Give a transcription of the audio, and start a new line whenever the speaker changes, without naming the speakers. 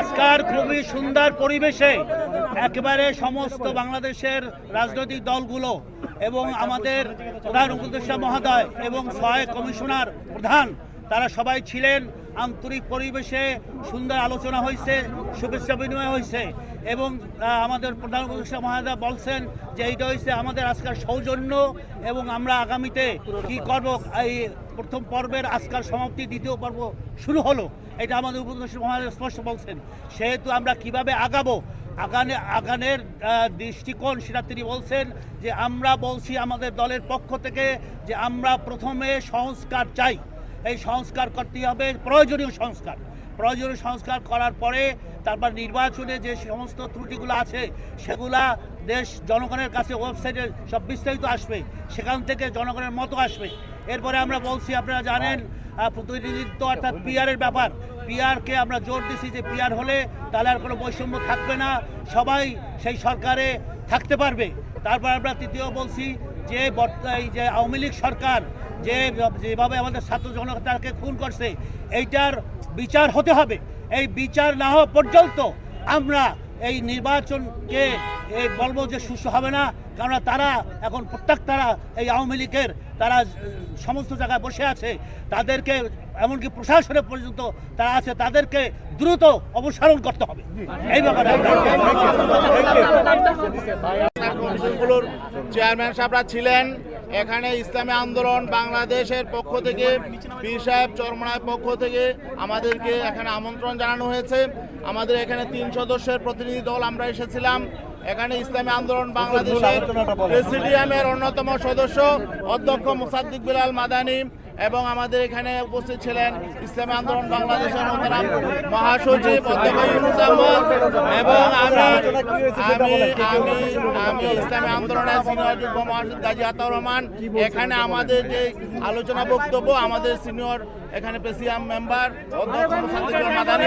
আজকার খুবই সুন্দর পরিবেশে একেবারে সমস্ত বাংলাদেশের রাজনৈতিক দলগুলো এবং আমাদের প্রধান উপদেষ্টা মহোদয় এবং সহায়ক কমিশনার প্রধান, তারা সবাই ছিলেন। আন্তরিক পরিবেশে সুন্দর আলোচনা হয়েছে, শুভেচ্ছা বিনিময় হয়েছে। এবং আমাদের প্রধান উপদেষ্টা মহোদয় বলছেন যে এইটা হয়েছে আমাদের আজকাল সৌজন্য এবং আমরা আগামীতে কি করব, এই প্রথম পর্বের আজকাল সমাপ্তি, দ্বিতীয় পর্ব শুরু হলো। এটা আমাদের উপদেষ্টা মহোদয় স্পষ্ট বলছেন। সেহেতু আমরা কীভাবে আগাবো? আগানে, আগানের দৃষ্টিকোণ, সেটা তিনি বলছেন যে আমরা বলছি আমাদের দলের পক্ষ থেকে যে আমরা প্রথমে সংস্কার চাই। এই সংস্কার করতে হবে প্রয়োজনীয় সংস্কার। প্রয়োজনীয় সংস্কার করার পরে তারপর নির্বাচনে যে সমস্ত ত্রুটিগুলো আছে, সেগুলা দেশ জনগণের কাছে ওয়েবসাইটে সব বিস্তারিত আসবে। সেখান থেকে জনগণের মতো আসবে। এরপরে আমরা বলছি, আপনারা জানেন প্রতিনিধিত্ব অর্থাৎ পিআরের ব্যাপার। পিয়ারকে আমরা জোর দিছি যে পিয়ার হলে তাহলে আর কোনো বৈষম্য থাকবে না। সবাই সেই সরকারে থাকতে পারবে। তারপর আমরা তৃতীয় বলছি যে এই যে আওয়ামী লীগ সরকার যে যেভাবে আমাদের ছাত্র জনতাকে খুন করছে এইটার বিচার হতে হবে এই বিচার না হওয়া পর্যন্ত আমরা এই নির্বাচনকে এই বলব যে সুস্থ হবে না কেননা তারা এখন প্রত্যেক তারা এই আওয়ামী লীগের তারা সমস্ত জায়গায় বসে আছে তাদেরকে এমনকি প্রশাসনে পর্যন্ত তারা আছে তাদেরকে দ্রুত অপসারণ করতে হবে এই ব্যাপারে
চেয়ারম্যান সাহেবরা ছিলেন এখানে ইসলামী আন্দোলন বাংলাদেশের পক্ষ থেকে, পীর সাহেব চরমনায় পক্ষ থেকে আমাদেরকে এখানে আমন্ত্রণ জানানো হয়েছে। আমাদের এখানে তিন সদস্যের প্রতিনিধি দল আমরা এসেছিলাম। এখানে ইসলামী আন্দোলন বাংলাদেশের প্রেসিডিয়ামের অন্যতম সদস্য অধ্যক্ষ মুসাদ্দিক বিলাল মাদানী এবং আমাদের এখানে উপস্থিত ছিলেন ইসলামী আন্দোলন বাংলাদেশের মহাসচিব এবং আমি আমি আমি আমি ইসলামী আন্দোলনের সিনিয়র যুগ্ম মহাসচিব গাজী আতাউর রহমান এখানে আমাদের যে আলোচনা বক্তব্য আমাদের সিনিয়র এখানে প্রেসিডিয়াম মেম্বার অধ্যক্ষ মাদানী।